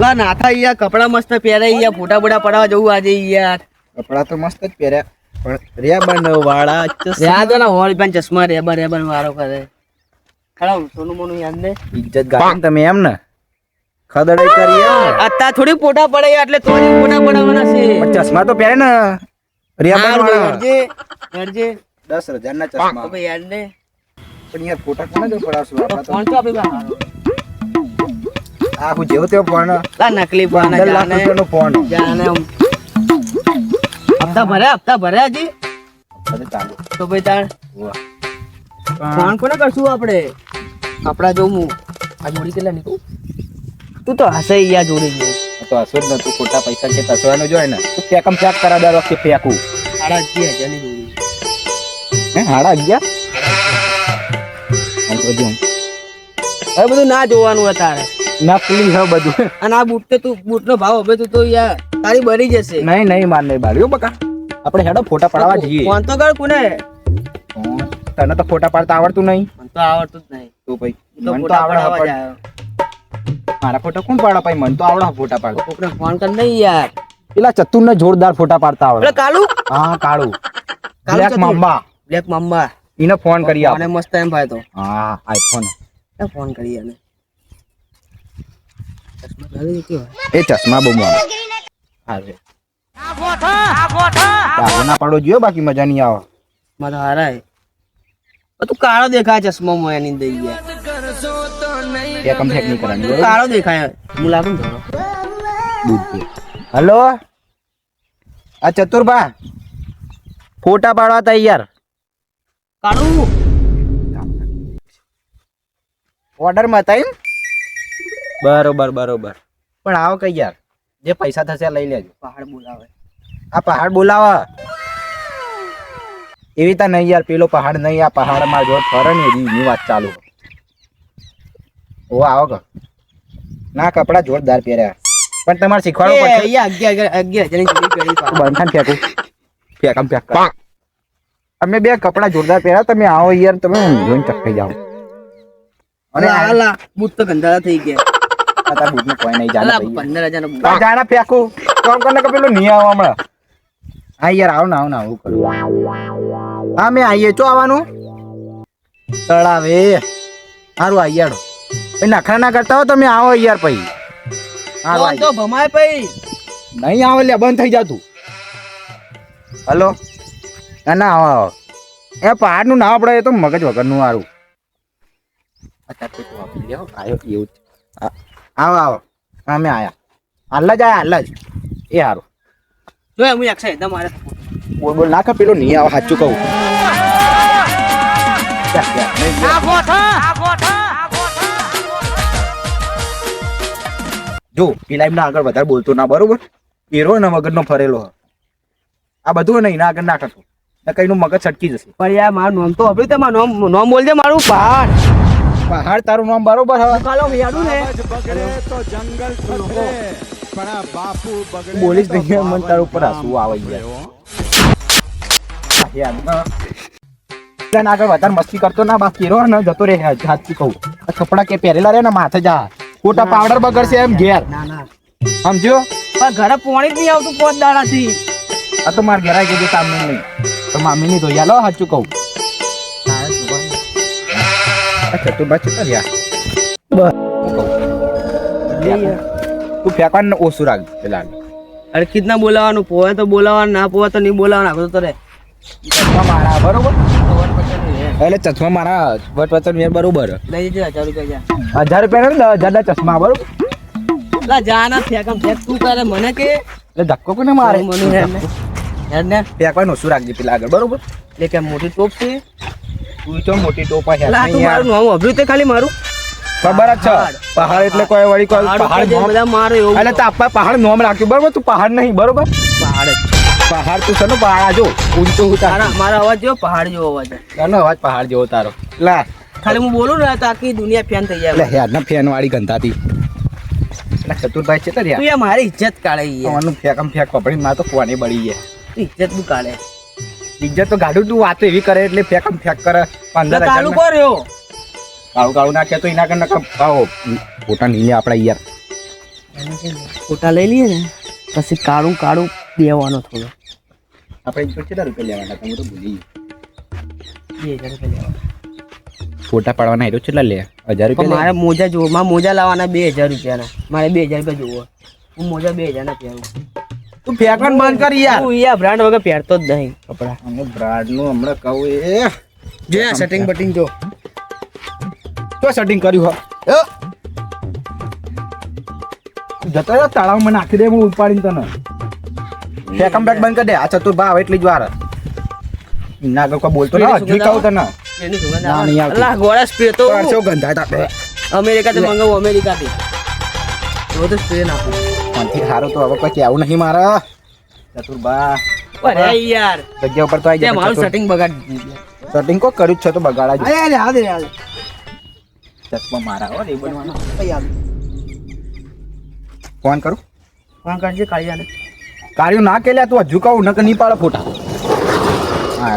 લા નાથા યાર કપડા મસ્ત પહેરે યાર ફોટા બોટા પડાવવા જવું આજે યાર. કપડા તો મસ્ત જ પહેર્યા પણ રેબન વાળા યાદ ના હોલ પેન ચશ્મા રેબન રેબન વાળો કરે. ખરા સોનું મોનું યાદ ને ઇજ્જત ગાડી તમે એમ ને? ખદડાઈ કરી એમ થોડી ફોટા પડે એટલે થોડી ફોટા પડાવવાના છે. ચશ્મા તો પહેરે ને રેબન વાળા હેડજે. દસ હજાર ના ચશ્મા યાદ ને પણ યાર ફોટા કોને જો પડાવશું? આપણા તો કોણ તો આપી બા જેવું તેવું ફોન. લા નકલી ફોન લાખ રૂપિયાનો ફોન. જાને હપ્તા ભર્યા હપ્તા ભર્યા હજી? તો ભાઈ તાણ ફોન કોને કરશું આપણે આપણા જો હું. આ જોડી કેટલા નીકળું? તું તો હસે યા જોડી ગયો તો હસવું જ તું ખોટા પૈસા કે તસવાનું જોઈએ ને તું ફેકમ ફેક કરા દર વખતે ફેંકું. સાડા અગિયાર હજારની જોડી. હે હાડા અગિયાર? જો. બધું ના જોવાનું નકલી છે બધું. અને આ બૂટ તો તું બૂટનો ભાવ હવે તું તો યાર તારી બરી જશે. નહીં નહીં માર નહીં બાળ્યો બકા. આપણે હેડો ફોટા પડાવવા જઈએ. ફોન તો કર કોને. તને તો ફોટા પાડતા આવડતું નહીં. મને તો આવડતું જ નહીં. તો ભાઈ મને તો આવડે મારા ફોટા કોણ પાડે ભાઈ? મને તો આવડે ફોટા પાડે કોકને ફોન કર નહીં યાર. પેલા ચતુર ને જોરદાર ફોટા પાડતા આવડે. કાળુ હા કાળુ. બ્લેક. મામ્બા બ્લેક મામ્બા એને ફોન કરી આપ મને મસ્ત એમ ભાઈ તો. હા આઈફોન ફોન. કરી કેવા એ ચશ્મા બહુ મોંઘા ના પાડો જોયો બાકી મજા નહીં આવે. મારા હારા તું કાળો દેખાય ચશ્મા મોયા એની દઈ ગયા એકમ ફેક નહીં કરવાની કાળો દેખાય. હું લાગુ ને. હલો? આ ચતુરભા ફોટા પાડવા તૈયાર. કાળું. ઓર્ડરમાં હતા એમ બરોબર બરોબર. પણ આવો કઈ યાર. જે પૈસા થશે લઈ લેજો. પહાડ બોલાવે. આ પહાડ બોલાવા. એવી તા નહીં યાર પેલો પહાડ નહીં આ પહાડમાં જો ફરે ને એની વાત ચાલુ. ઓ આવો કે ના કપડા જોરદાર પહેર્યા. પણ તમારે શીખવાડવું પડશે. અહીંયા અગિયાર અગિયાર બંધન ફેંકું. ફેંકમ ફેંક. અમે બે કપડા જોરદાર પહેર્યા તમે આવો યાર તમે જોઈને ચક્કાઈ જાઓ. અને આલા બૂટ તો થઈ ગયા. તારા બૂટનું કોઈ નહીં જાને ભાઈ. પંદર હજારનો બૂટ. આ જાણે ફેંકું. કોમ કરીને કે પેલું નહીં આવો હમણાં. હા યાર આવો ના આવો ના આવું કરું. હા મેં આઈએ ચો આવવાનું? તળાવે. સારું આઈયાડો ભાઈ નખરા ના કરતા હો તમે આવો યાર આઈ. તો ભમાય પઈ નહીં આવે લે બંધ થઈ જાતું. હલો. ના ના આવો આવો. એ પહાડનું આપણે એ તો મગજ વગરનું સારું એવું આવો આવો. હા મેં આયા. હાલ જ આયા હાલ જ. એ સારું જો હું એક એકદમ મારે. બોલ બોલ નાખ પેલો નહીં આવે સાચું કહું. જા, પેલા એમના આગળ વધારે બોલતો ના બરોબર? એરો ને મગજનો ફરેલો હ. આ બધું નહીં ના આગળ ના કરતો ને કઈનું મગજ છટકી જશે. પણ યાર મારું નામ તો અભી તો મારું નામ બોલજે મારું પહાડ પહાડ તારું નામ બરોબર હવે? કાલો યાડું ને. બોલીશ નહીં મન તાર ઉપર હસવું આવે યાર યાર, આગળ વધારે મસ્તી કરતો ના બાકી કેરો ને જતો રે હાથથી કહું. આ કપડા કે પહેરેલા રે ને માથે જા. ખોટા પાવડર બગડશે એમ ઘેર. ના ના. સમજ્યો? પણ ઘરે પોણી જ નહીં આવતું પોત દાડાથી. આ તો માર ઘરે ગયું તામને નહીં તો મામી ની ધોઈ લો સાચું કહું. આ ચતુરબા છે યાર બસ હું કહું. તું ફેંકવાનું ઓછું રાખ પેલા અરે કિતના બોલાવાનું પોવે તો બોલાવાનું ના પોવે તો નહીં બોલાવાનું આગળ તો રે ચશ્મા મારા બરોબર એટલે ચશ્મા મારા વટ વચન બરોબર લઈ જજે હજાર રૂપિયા હજાર રૂપિયા ને હજાર ચશ્મા બરોબર લા જા ના ફેંકમ ફેંક તું કરે મને કે એટલે ધક્કો કોને મારે મને ને હેડ ને ફેંકવાનું ઓછું રાખજે પેલા આગળ બરોબર એટલે કે મોટી ટોપ છે તું તો મોટી ટોપા છે. લા તું મારું નામ અભર્યું તે ખાલી મારું? ખબર જ છે. પહાડ. એટલે કોઈ વળી કોઈ પહાડ બધા મારે એવું. એટલે તો પહાડ નોમ રાખ્યું. બરોબર તું પહાડ નહીં બરોબર? પહાડ જ પહાડ તું છે ને પહાડ જો ઊંચો ઊંચા મારા અવાજ જેવો પહાડ જેવો અવાજ એનો અવાજ પહાડ જેવો તારો. લા. ખાલી હું બોલું ને તો આખી દુનિયા ફેન થઈ જાય. યાર ફેન વાળી ગંધાતી. ચતુરભાઈ છે તો યાર મારી ઇજ્જત કાઢે યાર. ફેકમ ફેક પકડી માં તો કોને બળી ગયા ઇજ્જત તું કાઢે. ઇજ્જત તો ગાડું તું વાતો એવી કરે એટલે ફેક ફેક કરે. પંદર કાળું કર્યો કાળું કાળું નાખે તો એના કરતા આવો ફોટા નહીં લે યાર. ફોટા લઈ લઈએ ને પછી કાળું કાળું દેવાનો થોડો. આપણે કેટલા રૂપિયા લેવાના તમે તો ભૂલી બે હજાર રૂપિયા લેવાના. ફોટા પાડવાના હેરો કેટલા લે? હજાર રૂપિયા મારે મોજા જોવો મારે મોજા લાવવાના બે હજાર રૂપિયાના. મારે બે હજાર રૂપિયા જોવો. હું મોજા બે હજાર ના પહેરું. તું ફેંકવાનું બંધ કરી યાર. હું યાર બ્રાન્ડ વગર પહેરતો જ નહીં. કપડા. અમે બ્રાન્ડનું હમણાં કહું એ. જો યાર સેટિંગ બટિંગ જો. તો સેટિંગ કર્યું હો. જતા જતો રહ્યો તળાવમાં નાખી દે હું ઉપાડીને તને. ફેકમ બેક બંધ કરી દે. આ ચતુર ભાવ એટલી જ વાર. ના આગળ કોઈ બોલતો ના હજુ કહું તને એની સુગંધ ના, આવે. નહીં આવતી. અલા ગોળા સ્પ્રે તો ગંધાતા અમેરિકા થી મંગાવું અમેરિકા થી જો તો સ્પ્રે નાખું. આનાથી સારું તો હવે પછી આવું નહીં મારા. ચતુરબા અરે યાર. જગ્યા ઉપર તો આવી જાય મારું સેટિંગ બગાડી દીધું સેટિંગ કો કર્યું જ છે તો બગાડા જ. અરે આદે આદે ચશ્મા મારા હો રે બનવાનો. યાર ફોન કરું? ફોન કરજે કાળિયાને. કાર્યો ના કેલ્યા તું હજુ કહું નક નહીં પાડે ફોટા. હા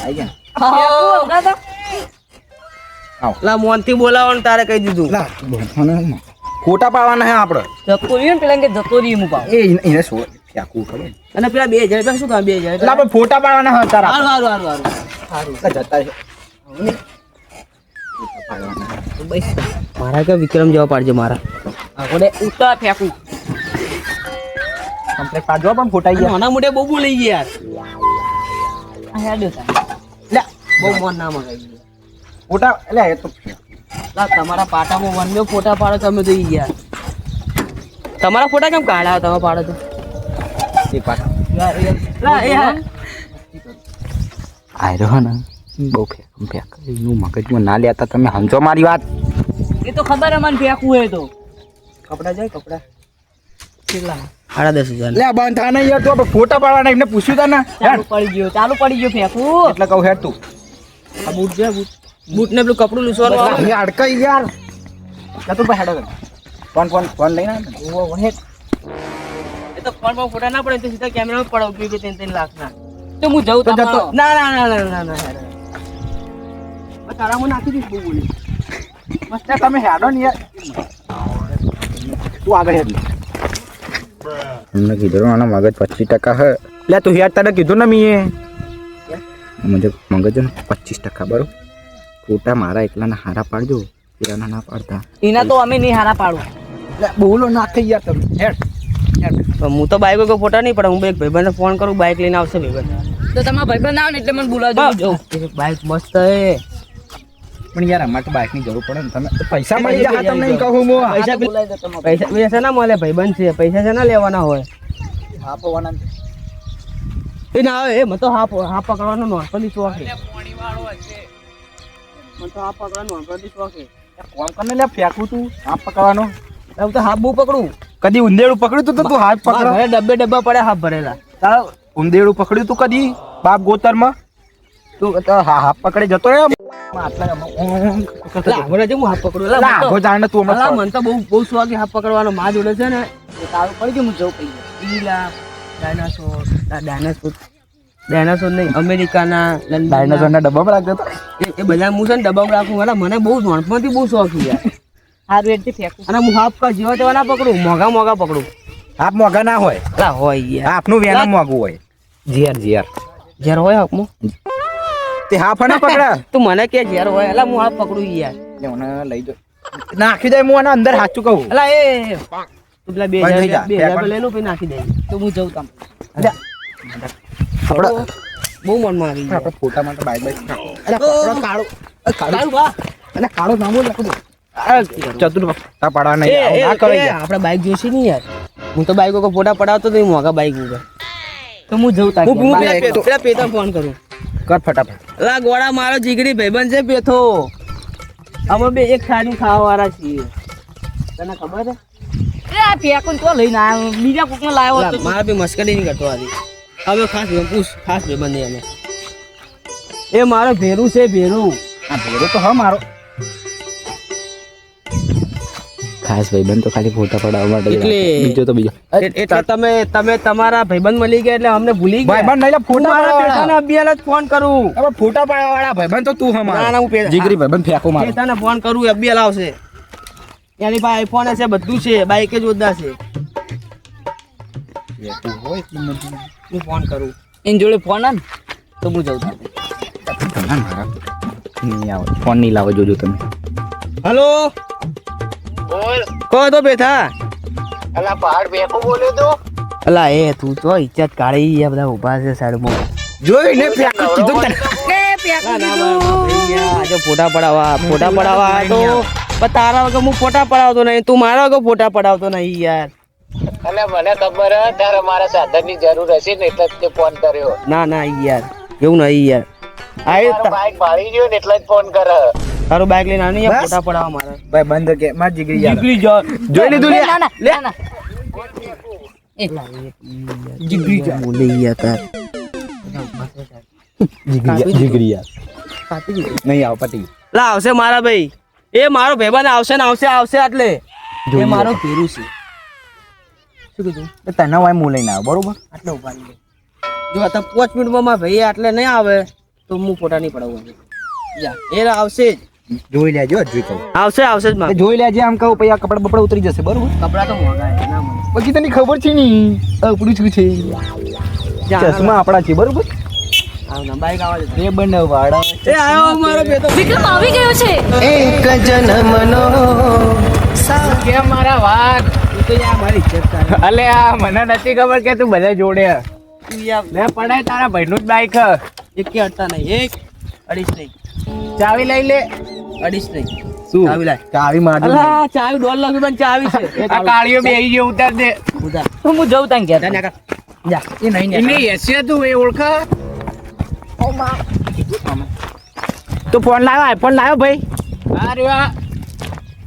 આઈ ગયા. આવ. લા મોનથી બોલાવવાનું તારે કહી દીધું. લા, મને ફોટા પાડવાના હે આપણે? જતો રહ્યો ને પેલા કે જતો રહ્યો હું પાવ. એ એને- શું ફેંકવું ખબર? અને પેલા બે હજાર તો શું કામ બે હજાર એટલે આપણે ફોટા પાડવાના હે તારા હારું હારું હારું હારું. જતા પાડવાના. મારા કે વિક્રમ જવા પાડજો મારા. આપણે ઉતા ફેંકું કમ્પ્લેટ પાડજો પણ ફોટા ગયા. નાના મોટે બહુ બોલી ગયા યાર. આ હેડો તા. લે બહુ મન ના મગાવી ફોટા એટલે એ તો તમારા પાટામાં વનમે ફોટા પાડો તમે તો યાર તમારા ફોટા કેમ કાઢા તમે પાડો તો. એ હે. ને બહુ ફેંક ફેંક. એનું મગજમાં ના લેતા તમે સમજો મારી વાત. એ તો ખબર મને ફેંકવું હોય તો. કપડા જાય કપડા. કેટલા? સાડા દસ હજાર. લે બંધ થા નહીં યાર તું ફોટા પાડવાના એમને પૂછ્યું તા ને. ચાલુ પડી ગયો ચાલુ પડી ગયો ફેંકવું. એટલે કહું હેડ તું. આ બૂટ છે બૂટ. બૂટ ને પેલું કપડું લૂસવાનું એ અડકાઈ યાર તો ભાઈ હેડો કર. ફોન ફોન ફોન લઈને આવે ને. એ તો ફોનમાં ફોટા ના પડે તો સીધા કેમેરામાં પડાવ બે બે ત્રણ ત્રણ લાખ ના તો હું જઉં તો જતો. ના ના ના ના ના ના તારા હું નાખી દઈશ બહુ બોલી. મસ્ત. તમે હેડો ને યાર. તું આગળ હેડ. અમને કીધું આના મગજ પચીસ ટકા હે. લે તું યાર તને કીધું ને મીએ. મુજબ મગજ પચીસ ટકા બરોબર. ફોટા મારા એકલાના હારા પાડજો પેલાના ના પાડતા. એના તો અમે નહીં હારા પાડું બોલો ના થઈ ગયા તમે. હેડ હું તો બાઈક કોઈ ફોટા નહીં પડે હું એક ભાઈબંધને ફોન કરું બાઈક લઈને આવશે ભાઈબંધ. તો તમારા ભાઈબંધ આવે ને એટલે મને બોલાવજો. જાઉં બાઈક મસ્ત હે. પણ યાર અમારે તો બાઇકની જરૂર પડે ને તમે પૈસા મળી જાય તમને નહીં કહું હું. પૈસા પૈસા પૈસા ના મળે ભાઈબંધ છે. પૈસા છે ના લેવાના હોય. હા પવાના એ ના આવે એ મને તો હાફ હાફ પકડવાનો નોર્મલી શોખ છે. મને તો હાફ પકડવાનો નોર્મલી શોખ છે કોમ લે ફેંકું તું હાથ પકડવાનો હું તો હાફ બહુ પકડું કદી ઉંદેડું પકડ્યું તું તો તું હાથ પકડ ઘરે ડબ્બે ડબ્બા પડ્યા હાફ ભરેલા તારા ઉંદેડું પકડ્યું તું કદી બાપ ગોતરમાં તું તો હા હાથ પકડે જતો રહ્યો આટલા લાગો છે હું હાફ પકડું મને તો- તું મને બહુ બહુ છે હાફ પકડવાનો માં જોડે છે ને તારું પડી ગયું હું જવું પડી ગયું ડાયનાસોર ડાયનાસોર ડાયનાસોર નહીં અમેરિકાના ડાયનાસોરના ડબ્બામાં રાખતો હતો એ- બધા હું છે ને ડબ્બામાં રાખું એટલે મને બહુ નાનપણથી બહુ શોખ છે યાર. આ રેટથી ફેંકું. અને હું હાફ કા જીવા તેવા ના પકડું મોગા મોગા પકડું. હાફ મોગા ના હોય. અલા હોય યાર. આપનું વેના મોગું હોય. ઝેર ઝેર. જ્યારે હોય હાફમાં? તે હાફ ના પકડા. તું મને કે જ્યારે હોય એટલે હું હાફ પકડું યાર. મને લઈ જો. નાખી દે હું આના અંદર હાચું કહું. અલા એ તું પેલા બે હજાર બે હજાર લઈ લો પછી નાખી દે. તો હું જઉં તમે આપણે બહુ મનમાં આવી ગયું. આપણે ફોટા માટે બાઈક બાય અરે કાળો કાળો બા. અને કાળો નામો લખો દો આ ચતુર પકડા પાડવા નહીં ના કરો આપણે બાઈક જોશે નહીં યાર. હું તો બાઈક ઉપર ફોટા પડાવતો તો મોંઘા બાઈક ઉપર તો હું જઉં હું પેલા પેતા ફોન કરું. કર ફટાફટ. ગોળા મારો જીગરી ભાઈબંધ છે પેથો અમે બે એક ખાલી ખાવા વાળા છીએ. તને ખબર છે? એ આ ફેંકું તો લઈને આવ્યો બીજા કોકને લાવ્યો મારા બી મસ્કરી નહીં કરતો આથી હવે ખાસ પૂછ ખાસ ભાઈબંધ અમે. એ મારો ભેરું છે ભેરું. આ ભેરું તો હા મારો. ખાસ ભાઈબંધ તો ખાલી ફોટા પડાવવા માટે એટલે- બીજો તો બીજો. એટલે તમે તમે તમારા ભાઈબંધ મળી ગયા એટલે અમને ભૂલી ગયા. ભાઈબંધ નહીં ફોટા મારા. પેટાને અભિયાલ જ ફોન કરું. હવે ફોટા પાડવા વાળા ભાઈબંધ તો તું હમાર ના, ના, હું જીગરી ભાઈબંધ ફેંકો મારો. પેટાને ફોન કરું અભિયાલ આવશે. એની પાસે આઈફોન હશે બધું છે બાઈક જ જોરદાર છે. હોય. હું ફોન કરું. એની જોડે ફોન આ ને તો હું જાઉં છું. નહીં આવે ફોન નહીં લાવો જોજો તમે. હલો? કહો તો બેઠા? અલા પહાડ બેકો બોલ્યો તો. અલા એ તું તો ઇજ્જત કાઢી આ બધા ઊભા છે સાઈડમાં. કીધું તને. ના, ના, ભૈયા, આજે ફોટા પડાવવા ફોટા પડાવવા તો પણ તારા વગર હું ફોટા પડાવતો નહીં તું મારા વગર ફોટા પડાવતો નહીં યાર. અને મને ખબર હે તારે મારા સાધનની જરૂર હશે ને એટલે જ તે ફોન કર્યો. ના ના યાર. એવું નહીં યાર. આ એ મારો તા- બાઈક ભાળી ગયો ને એટલે જ ફોન કરે. તારું બાઈક લઈને આની ફોટા પડાવવા મારે. ભાઈ બંધ કે માર જીગરી યાર. જીગરી જા જોઈ લીધું લે. ના ના ના. ના જીગરી જા બોલે યાર તાર. જીગરી જીગરી યાર. નહીં આવ પટી લા આવશે મારા ભાઈ. એ મારો ભાઈબંધ આવશે ને આવશે આવશે એટલે એ મારો પેરું છે. શું કીધું તો. તને વાય હું લઈને આવ બરોબર? આટલે ઊભા રહી જો આ પાંચ મિનિટમાં મારા ભાઈ આટલે નહીં આવે તો હું ફોટા નહીં પડાવું જા એ આવશે જ. જોઈ લેજો જોઈ કહું. આવશે આવશે જ માં જોઈ લેજે આમ કહું પછી આ કપડા બપડા ઉતરી જશે બરોબર? કપડા તો મોંઘા છે પછી તને ખબર છે ને આપણું શું છે ચશ્મા આપણા છે બરોબર? ના આવ્યો મારા વાત. અલે આ મને નથી ખબર કે તું બધા જોડે. મેં પડાય તારા ભાઈનું જ બાઈક એક કે અડતા નહીં એક અડીશ નહીં. ચાવી લઈ લે. અડીશ નહીં. શું? ચાવી લાય. ચાવી મારી અલા ચાવી દોઢ લાખ રૂપિયાની ચાવી છે. આ કાળીઓ બે ગયો ઉતાર દે. હું જઉં તાન ઘેર. જા. જા એ નહીં એની તું એ ઓળખ? તો ફોન લાવ્યો આઈફોન લાવ્યો ભાઈ? અરે વાહ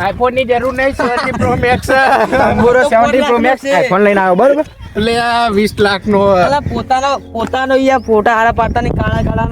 આઈફોનની જરૂર નહીં seventy pro max. અંગોરો seventy pro max iPhone લઈને આવ્યો બરોબર? એટલે આ વીસ લાખ નો પોતાનો પોતાનો યાર ફોટા હારા પાડતા ની કાળા કાળા